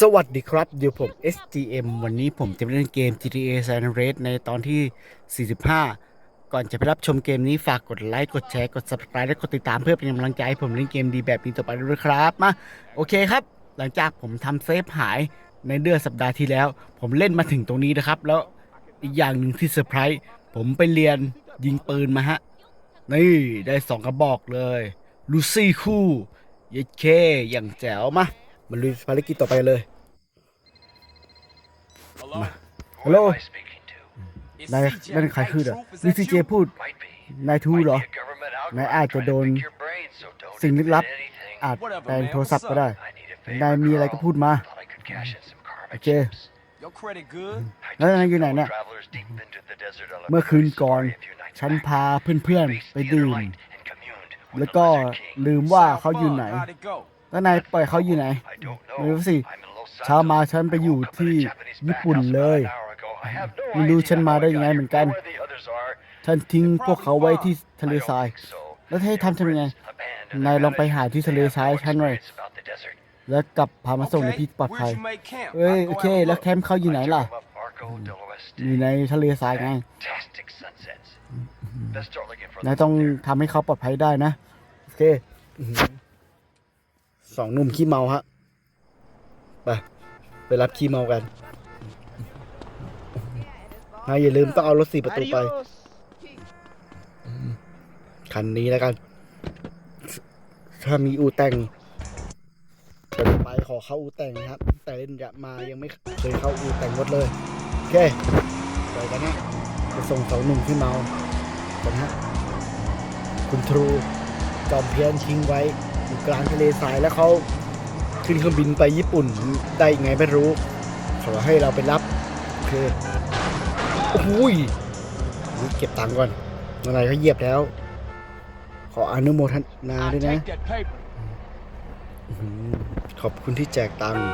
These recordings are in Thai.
สวัสดีครับ เดี๋ยวผม SGM วันนี้ผมจะไปเล่นเกม GTA San Andreas ในตอนที่ 45 ก่อนจะไปรับชมเกมนี้ฝากกดไลค์ กดแชร์ กด Subscribe และกดติดตามเพื่อเป็นกำลังใจให้ผมเล่นเกมดีแบบนี้ต่อไปด้วยครับ มา โอเคครับ หลังจากผมทำเซฟหายในเดือนสัปดาห์ที่แล้ว ผมเล่นมาถึงตรงนี้นะครับ แล้วอีกอย่างหนึ่งที่เซอร์ไพรส์ผมไปเรียนยิงปืนมาฮะ นี่ได้สองกระบอกเลยลูซี่คู่เย็ดเคอย่างแจ๋วมา มาลุยภารกิจต่อไปเลย Hello? Hello. Who am I speaking to? Is นาย CJ นั่นใครคือเหรอ Proof? Is นี่ that ซีเจ you? พูด Might be. นายทู Might เหรอ be a government นาย outcry อาจจะ trying โด to น pick your brain, so don't สิ่งลึกลับ admit anything. อาจ Whatever, แปลง man. โทรศัพท์ก็ได้ I need a favor, นายมีอะไรก็ Carl. พูดมา Thought I could cash in some karma Okay. chips. Your credit good? I แล้ว took นาย some อยู่ไหน fellow เนี่ย travelers deep into the desert on a เมื่อคืน very ก่อน safari a few nights ฉัน back. พาเพื่อน We ๆไป faced the ดื่ other ม light and communed with แล้ว the ก็ Lizard King. ลืมว่า Sound เขาอยู่ fun. ไหน How'd it go? แล้วนายปล่อยเขาอยู่ไหน I don't know. ไม่รู้สิ I'm in Los เช้ามา Santos. ฉันไป I อยู่ woke up in a ที่ Japanese ญี่ปุ่น bathhouse เลย about an hour ago. I have no ไม่รู้ idea ฉันมา how I ได้ยังไง got เห here มือนกัน or where the others are. ฉันทิ้งพวกเขาไว้ที่ทะเล I ทราย don't think so. แล้วให้ทำทำยังไง Abandoned. นาย I ลองไปหา managed ที่ to ทะเล have ทราย no ฉันหน่อย experience about the desert. แล้วกลับพามาส่งใน Okay. ที่ปลอดภัย Where'd you make camp? เอ้ย I'll โอ go เค have a แล้ว look. แคมป์เขาอยู่ไหน I ล่ะ drove up Arco del Oeste. อยู่ในทะเลทรายไง Fantastic sunsets. Let's start looking for นาย them ต้อง there. ทำให้เขาปลอดภัยได้นะ โอเค อื้อหือสองหนุ่มขี้เมาฮะ ไป ไปรับขี้เมากันนายอย่าลืมต้องเอารถสี่ประตูไป คันนี้แล้วกัน ถ้ามีอูแต่งจะไปขอเข้าอูแต่งนะครับ แต่เล่นจะมายังไม่เคยเข้าอูแต่งรถเลย โอเคไปกันนะจะส่งสองหนุ่มที่เมากันฮะคุณทรูจอมเพียนทิ้งไว้อยู่ กลางทะเลทรายแล้วเขาขึ้นเครื่องบินไปญี่ปุ่นได้ไงไม่รู้ ขอให้เราไปรับโอเคโอ้โหยอุ๊ยเก็บตังค์ก่อนอะไรเขาเหยียบแล้ว ขออนุโมทนาด้วยนะ ขอบคุณที่แจกตังค์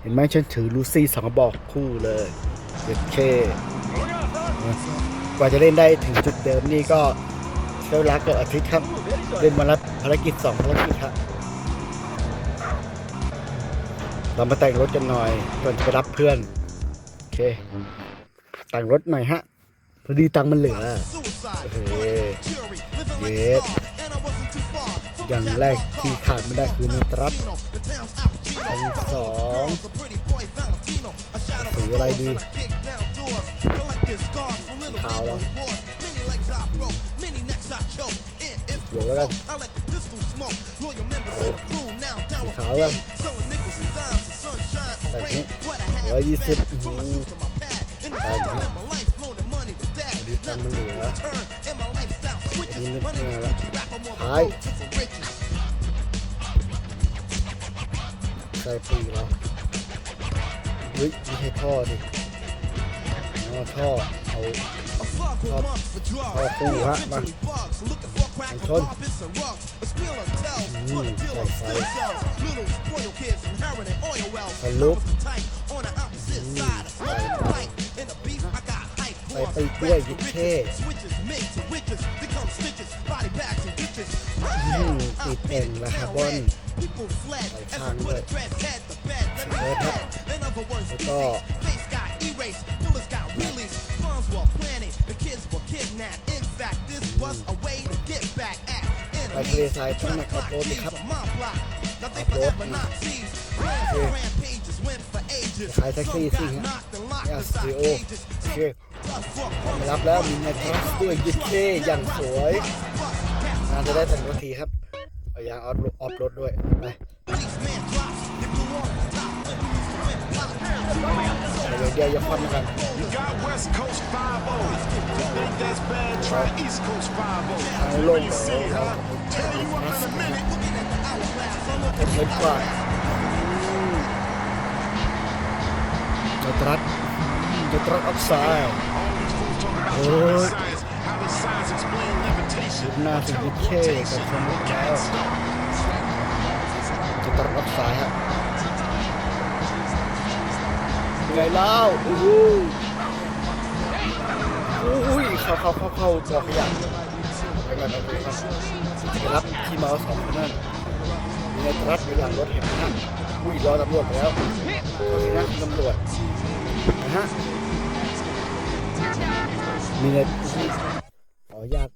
เห็นไหมฉันถือลูซี่สองบอกคู่เลยเด็ดเคกว่าจะเล่นได้ถึงจุดเดิมนี่ก็ ใช้เวลาเกือบอาทิตย์ครับเล่นมาแล้วภารกิจสองภารกิจครับเรามาแต่งรถกันหน่อยก่อนจะไปรับเพื่อน โอเค แต่งรถหน่อยฮะ พอดีตังมันเหลือโอเคเย็ดอย่างแรกที่ขาดไม่ได้คือเนตรัสอันที่สองสีอะไรดีขาวแล้ว เดี๋ยวแล้วกันสีขาวกันแบบนี้ร้อยยี่สิบแบบนี้ดีตังค์มันเห ลืออันนี้นึกยังไงละท้ายใส่ปีกแล้วเฮ้ยไม่ใช่ท่อดิอ๋อท่อเอาท่อท่อคู่ฮะมากันชนอืมใส่ไฟทะลุอืมใส่ใส่ปีกด้วยยิเท่อืมติดเองละคาร์บอนใส่ข้างด้วยเออครับแล้วก็ ไปทะเลทรายต้องมาขับรถดิครับขับรถมาโอเคขายแท็กซี่สิฮะยาสตูดิโอโอเคมารับแล้วมีในทรัสด้วยยิเท่อย่างสวยงานจะได้แต่งรถทีครับเอายางออฟรถออฟรถด้วยไปเดี๋ยวเดี๋ยวอย่าคว่ำกัน You got West Coast 5 Think that's bad, try East Coast 5ทางโลง You ข see, องเรา huh? Tell you up in a minute. เป็นเม็ดกว่าเนตรัสเนตรัสออกไซด์ All these fools talking about Good. science. How does science explain levitation? หน้าสิยิเท่กับสมุดแล้วเนตรัสออกไซด์ฮะ ไงเล่าอู้หูอู้ยเข้าเข้าเข้าเข้าจอขยะไปกันไปกันรับที่เมาส์สองคนนั่นมีในรัสอยู่หลังรถเห็นไหมฮะอุ้ยรอตำรวจแล้วโอ้โอเคนะตำรวจนะฮะมีเน็ตขออนุญาต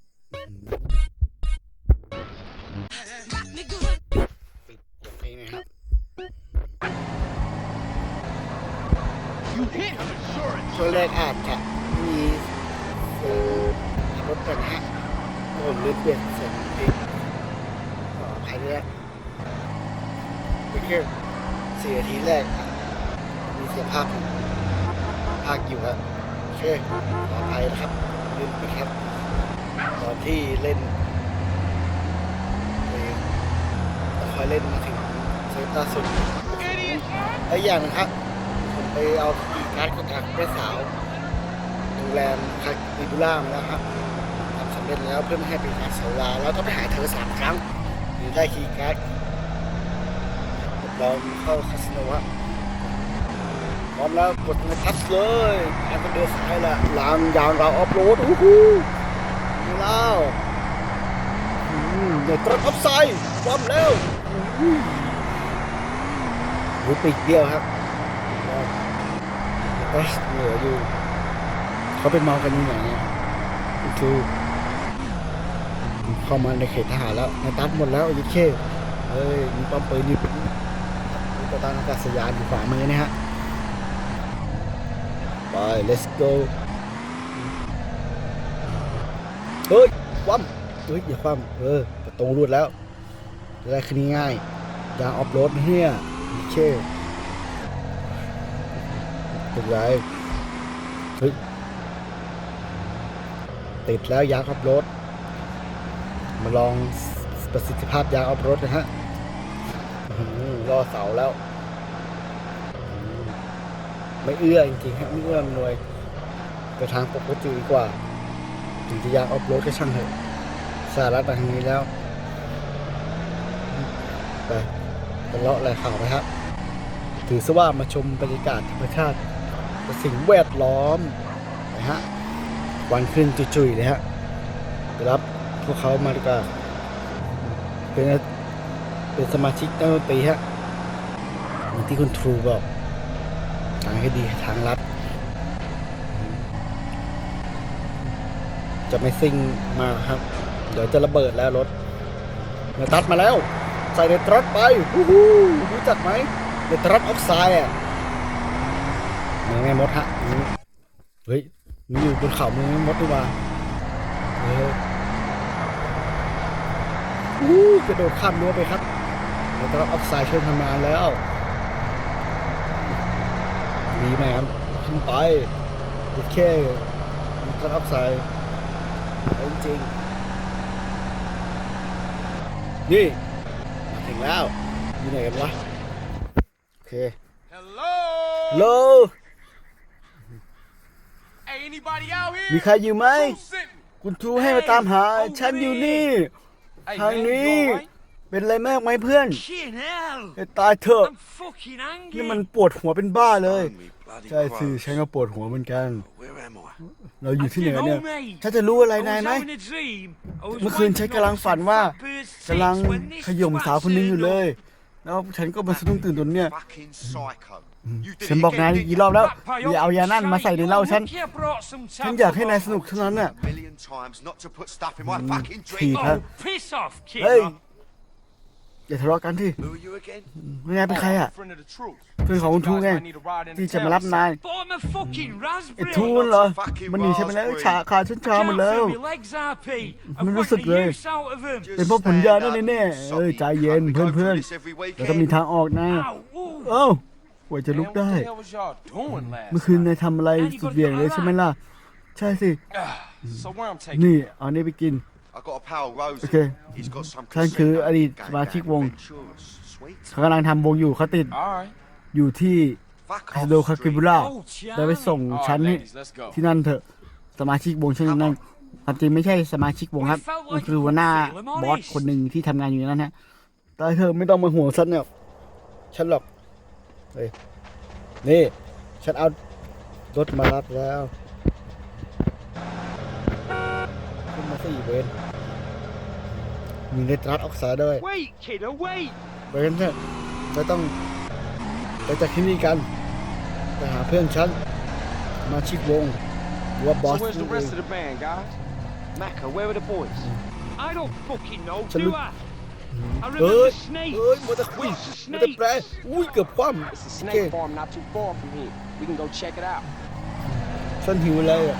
ปิดเพลงนะครับ ช่วงแรกอาจจะมีเสียงรถกันฮะผมลืมเปลี่ยนเสียงเพลงขออภัยด้วยนะเป็นแค่สี่นาทีแรก มีเสียงภาพภาคอยู่ครับโอเคขออภัยนะครับลืมไปครับตอนที่เล่นเพลงแล้วค่อยเล่นมาถึงเซตล่าสุดและอีกอย่างนึงครับผมไปเอา อีการ์ดของทางแม่สาวโรงแรมคาริบูล่ามาแล้วครับทำสำเร็จแล้วเพื่อไม่ให้เป็นการเสียเวลาแล้วต้องไปหาเธอสามครั้งถึงได้คีย์การ์ดเราเข้าคาสิโนครับพร้อมแล้วกดในทัชเลยการเป็นเดือสายละลางยางเราออฟโรดอู้หูมีแล้วเดี๋ยวตรัสออฟไซด์พร้อมแล้วอู้ปีกเดียวครับ ก็เหลืออยู่เขาเป็นเมากันอยู่ไหนเนี่ยคือเข้ามาในเขตทหารแล้วในตัดหมดแล้วยิเคเอ้ยมีป้อมปืนอยู่มีตัวตั้งอากาศยานอยู่ขวามือนะฮะไป let's go เฮ้ยคว่ำเฮ้ยอย่าคว่ำเออประตูรูดแล้วจะได้ขึ้นง่ายยางออฟโรดเฮียยิเค เป็นไรเฮ้ยติดแล้วยางออฟโรด มาลองประสิทธิภาพยางออฟโรดนะฮะอื้อเสาแล้ว ไม่เอื้อจริงๆฮะไม่เอื้อมหน่วยไปทางปกติดีกว่า ถึงจะยางออฟโรดก็ช่างเถอะสหรัฐมาทางนี้แล้วไปไปเลาะอะไรข่าวไปครับถือซะว่ามาชมบรรยากาศธรรมชาติ สิ่งแวดล้อมนะฮะวันขึ้นจุยๆเลยฮะรับพวกเขามาดีกว่าเป็นเป็นสมาชิกนักดนตรีฮะเหมือนที่คุณทรูบอกทางให้ดีทางลัดจะไม่ซิ่งมาครับ เดี๋ยวจะระเบิดแล้วรถเนตัดมาแล้ว ใส่ในตรัสไปฮู้ฮู้รู้จักไหมเดอะทรัพออฟไซด์อะ มืองแม่มดฮะอืมเฮ้ยมันอยู่บนเขาเมืองแม่มดดีกว่าเอออู้กระโดดข้ามรั้วไปครับเดอะทรัพออฟไซด์ช่วยทำงานแล้วดีไหมครับขึ้นไปโอเคเดอะทรัพออฟไซด์จริงๆนี่มาถึงแล้วอยู่ไหนกันวะโอเค Hello. โล Hey, anybody out here? มีใครอยู่ไหม Who sent me? คุณครูให้มาตามหา ฉันอยู่นี่ Hey, ทาง man, นี้ you alright? เป็นอะไรมากไหมเพื่อน Fucking hell! ให้ตายเถอะ I'm fucking angry. นี่มันปวดหัวเป็นบ้าเลย Only bloody ใช่สิ crows. ฉันก็ปวดหัวเหมือนกัน Where am I? เราอยู่ที่ไหน I เนี่ย don't know, mate. ฉันจะรู้อะไร I นาย was ไหม having a dream. I was เมื่อคืนฉัน wanking กำลัง up ฝัน some ว่า fat bird's กำลัง tits when this ขย่มสาวคนหนึงอยู่ twat เลย turned แล้วฉันก็มาสะดุ้งตื่นตนเนี่ย Fucking psycho. You did ฉัน it บอกนาย again, didn't กี่ you? รอบแล้ว up. That อย่าเอายานั่นมาใส่ในเหล้าฉัน Look, you brought some ฉันอยากให้นายสนุก alcohol. เท่านั้นน่ะ A million times not to put stuff in my fucking drink. Thì- Oh, piss off, kid. เฮ้ยอย่าทะเลาะกันที่ Who are you again? นายเป็นใครอะ Friend of the truth. เพื่อนของคุณทูไง Guys might need a ride in ที่ the จะมา town รับนาย But I'm a fucking ไอ้ raspberry. ทูนเหรอมันหนีฉันไปแล้วขาขาฉันชาหมดแล้ว Can't feel my legs, RP. I've มันรู้ got สึก the เลย use out of them. Just เป็นเพราะผลยา stand แน่ up, แน่ you ๆเอ้ย soppy ใจเย็น cunt. We เพื่อน go เพื่อน through this every เราต้องมี weekend. ทางออกนะ Ow, ooh. เอ้า กว่าจะลุก Man, what ได้ the hell was y'all doing last เมื่อคืน night? นายทำอะไรสุดเหวี่ยงเลยใช่ไหมล่ะ ใช่สิ So where I'm taking นี่ เอานี่ไปกิน I got a pal, Rosie. Okay. He's got some ฉันคือ casino อดีต going สมาชิก down วง in Ventura. Sweet. เขากำลังทำวงอยู่เขาติด All right. อยู่ที่ Fuck คา off, สิโดคากิบุ street. ล่า Oh, ได้ไป Charlie. ส่ง All ฉัน right, นี่ ladies, let's go. ที่นั่นเถอะ สมาชิกวงฉันอยู่นั่นความจริงไม่ใช่สมาชิกวงครับมันคือหัวหน้าบอสคนหนึ่งที่ทำงานอยู่ในนั้นฮะแต่เธอไม่ต้องมาห่วงฉันเนี่ยฉันหรอก เฮ้ย นี่ ฉันเอารถมารับแล้วขึ้นมาสี่เวนมีเนตรัสออกไซด์ด้วย Wait, kiddo, wait. ไปกันเถอะเราต้องไปจากที่นี่กันไปหาเพื่อนฉันสมาชิกวงหรือว่าบอ So ส where's the นั่นเอ rest ง of the band, guys? Macca, where are the boys? I don't fucking know, Salute. do I? I เอ้ย remember snakes. เอ้ยมัวแต่คุย Lots of มัวแต่แปล snakes. อุ้ยเกือบคว่ำ It's a โอ snake เค farm not too far from here. We can go check it out. ฉันหิวเลยอะ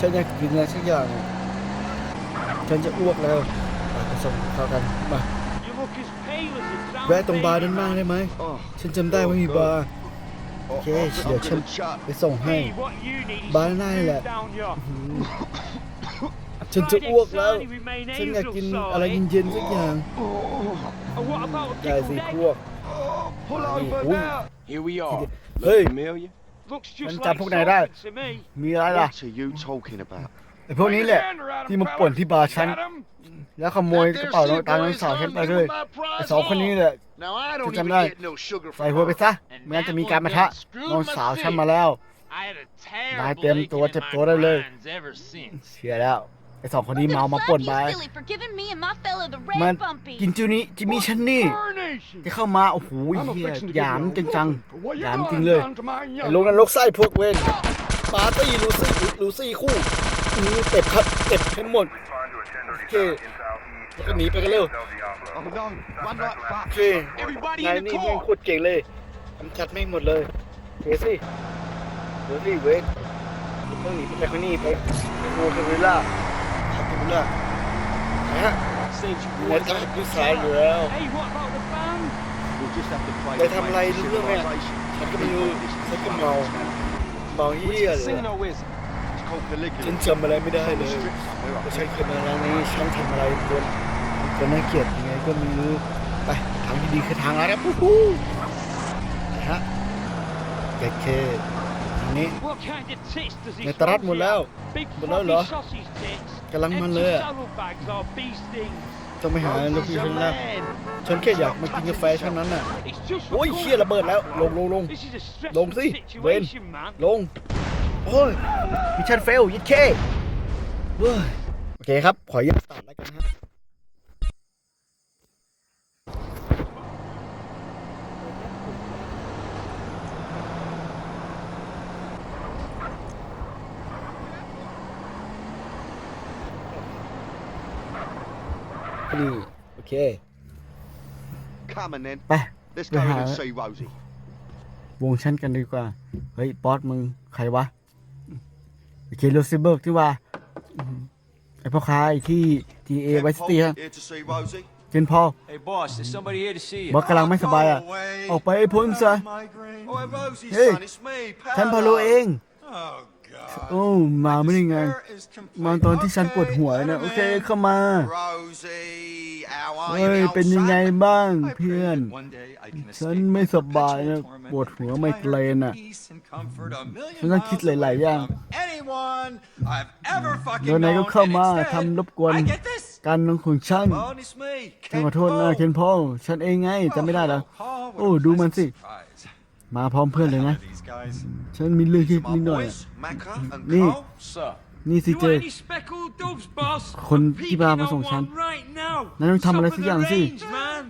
ฉันอยากกินอะไรสักอย่างอะฉันจะอ้วกแล้วไปไปส่งเข้ากันมา You look as pale as a drowned แวะตรงบาร์ baby, นั้นมาก man. ได้ไหม Oh, ฉันจำได้ว่ามีบาร์ oh, Okay, I'm, sure, I'm gonna sure. chat. ไปส่งให้ Hey, what you need is Bye some night, food lad. down here. ฉันจะอ้วกแล้ว Fried egg sarnie with mayonnaise ฉันอยากกิน or อะไร something. เย็นๆสักอย่าง And what about a ได้สิ pickled พ egg? วก Pull Hey, over ooh. now. Here we are. Hey. Look familiar? Looks Mình just chăm like phút này đây. something to me. มีอะไรล่ะ What are you talking about? ไอ้พวกนี้แหละ ที่มาป่วนที่บาร์ฉัน แล้วขโมยกระเป๋าตังค์น้องสาวฉันไปด้วยไอ้สองคนนี้แหละ Now I don't Chứ even chăm đây. get no sugar ใส่ from หัวไป her. ซะไม่งั้นจะมีการปะทะน้องสาวฉันมาแล้ว I had a นาย terrible เตรียม aching ตัว in เจ็บ my ตัวได้เลย grinds ever since. เสียแล้วไอ้ สองคนนี้ Good เมามา luck, ป่วน you บาร์ silly for giving me and my fella the มัน red bumpy. กินจิวนี้จิมมี่ฉันนี่ Carnation. จะเข้ามา โอ้โห I'm เฮีย affectionate to หยาม give you จั a ง whooping for what ๆ you หยาม done จริงเลย done to my ไอ้ young ลงนั้นลกไส้พวกเวนปาร์ตี้ลูซี่ลูซี่คู่อือเต็บครับเต็บทั้งหมดโอเคแล้วก็หนีไปกันเร็ว Oh no, run like โอ fuck. เคนายนี่แม่งโคตรเก่งเลยกำจัดแม่งหมดเลยเทสิเดี๋ยวสิเวนต้องหนีไปข้างนี้ไปไปโมคาเวล่าคาเวล่า นะฮะ Saved you ใน boys ทาง like พิ this สายอยู่แล้ว Hey, what about the band? We'll just have to play Để the thăm game lây of đúng không em? civilization. ฉันก็ไม่รู้ฉันก็เมาเมาเฮีย Which เลย casino is it? It's called ฉัน Caligula. จำอะไรไม่ได้เลย Strip club, we're ก็ up ฉันเคยมาร้านนี้ฉันทำอะไรจนจนน่าเกลียดยังไงก็ไม่รู้ไปทางที่ดีคือทางอะไรครับฮู้นะฮะแกเค นี้ในตลาดหมดแล้วหมดแล้วเหรอกำลังมันเลยอะต้องไปหาลูกพี่ฉันแล้วฉันแค่อยากมากินกาแฟเท่านั้นน่ะโอ้ยเชี่ยระเบิดแล้ว ลงลงลงลงสิเวนลง โอ้ยมิชชั่นเฟลยิดเคเว้ยโอเคครับ ขออนุญาตตัดแล้วกันฮะ นี่โอเค Come on then. ไป Let's Rồi go in hả? and see Rosie. วงชั้นกันดีกว่า เฮ้ยบอสมึง ใครวะ โอเคโรซิเบิร์กที่ว่าอืมไอพ่อค้าไอที่ GTA Ken Vice Paul City ฮะ here to see Rosie. เจนพอล Hey, boss, there's somebody here to see you. บอสกำลังไม่สบายอะ ออกไปให้พ้นซะ Oh, Rosie, Hey. son, it's me, ฉันพอ Paolo. รู้เอง Oh, God. โอ้มาไม่ได้ไง มาตอนที่ฉันปวดหัวนะโอเคเข้ามา Rosie, how are เฮ้ you, ย my เป็นยังไง old son? บ้างเพื่อน ฉันไม่สบายนะปวดหัวไมเกรนอะฉันต้องคิดหลาย ๆ อย่างเดี๋ยวไหนก็เข้ามาทำรบกวนการนอนของฉัน Oh, it's me, ฉัน Ken ขอโทษนะ Paul. เคนพอลฉันเองไงจำไม่ได้แล้วโอ้ดูมันสิ มาพร้อมเพื่อนเลยนะ ฉันมีเรื่องที่ My นิดหน่อยอะ boys, Macca and Nè. Cole. Sir, นี่สิ You เจ want any speckled doves, boss? คน I'm ที่มามา peeking ส่ง on ฉัน one right now. นายต้องทำอะไรสักอย่างสิ Top of the range, man.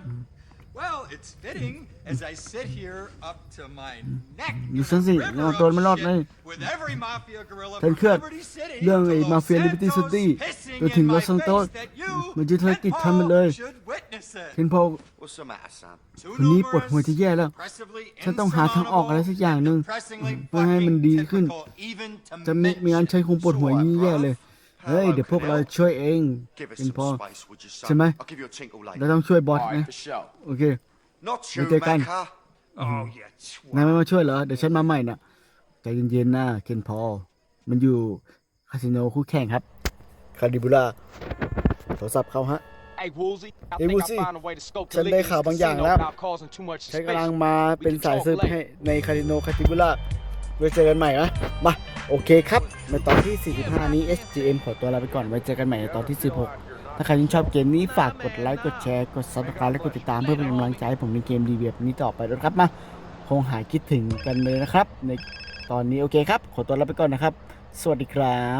Well, it's fitting as I sit here up to my neck You in sound a sick. river No, of don't melot, shit mate. with every mafia gorilla ฉัน from เครียด Liberty City เรื่องไอ้ to มา Los เฟียลิเบอร์ตี้ซิ Santos ตี้ pissing จนถึง in ลอ my สซันโตส face that you, มันยึดธุรกิจ Ken ฉันหมดเลย Paul, should witness it. เคนพอล What's the matter, son? Too คนนี้ปวดหัวจะแย่แล้ว impressively ฉันต้องหาทางออกอะไรสักอย่างหนึ่ง depressingly เพื่อให้มันดีขึ้น fucking typical, even to จะไม่มีงานใช้คงปวดหัวอย่างนี้แย่เลย เฮ้ย เดี๋ยวพวกเราช่วยเอง Give us เคน some พอล space, would you, son? Xin mày. I'll give you a tinkle เรา later. ต้องช่วยบอส all นะ right, for sure. โอเค Not you, Để chơi canh. Macca. Oh, you นาย twat. ไม่มาช่วยเหรอ เดี๋ยวฉันมาใหม่น่ะใจเย็นๆนะเคนพอลมันอยู่คาสิโนคู่แข่งครับ คาดิบูล่าโทรศัพท์เขาฮะ Hey, Woolsey, I Hey, think Woolsey. I found a way to scope ฉันได้ข่าวบางอย่างแล้ว without causing too much ฉันกำลัง suspicion. มาเป็นสายสืบให้ในคาสิโนคาติบูล่าไว้เจอกันใหม่นะมาโอเคครับ ในตอนที่ 45 นี้ SGM ขอตัวลาไปก่อน ไว้เจอกันใหม่ในตอนที่ 16 ถ้าใครที่ชอบเกมนี้ฝากกดไลค์ กดแชร์ กด subscribe และกดติดตามเพื่อเป็นกำลังใจให้ผมในเกมดีแบบนี้ต่อไปด้วยครับมาคงหายคิดถึงกันเลยนะครับ ในตอนนี้โอเคครับ ขอตัวลาไปก่อนนะครับ สวัสดีครับ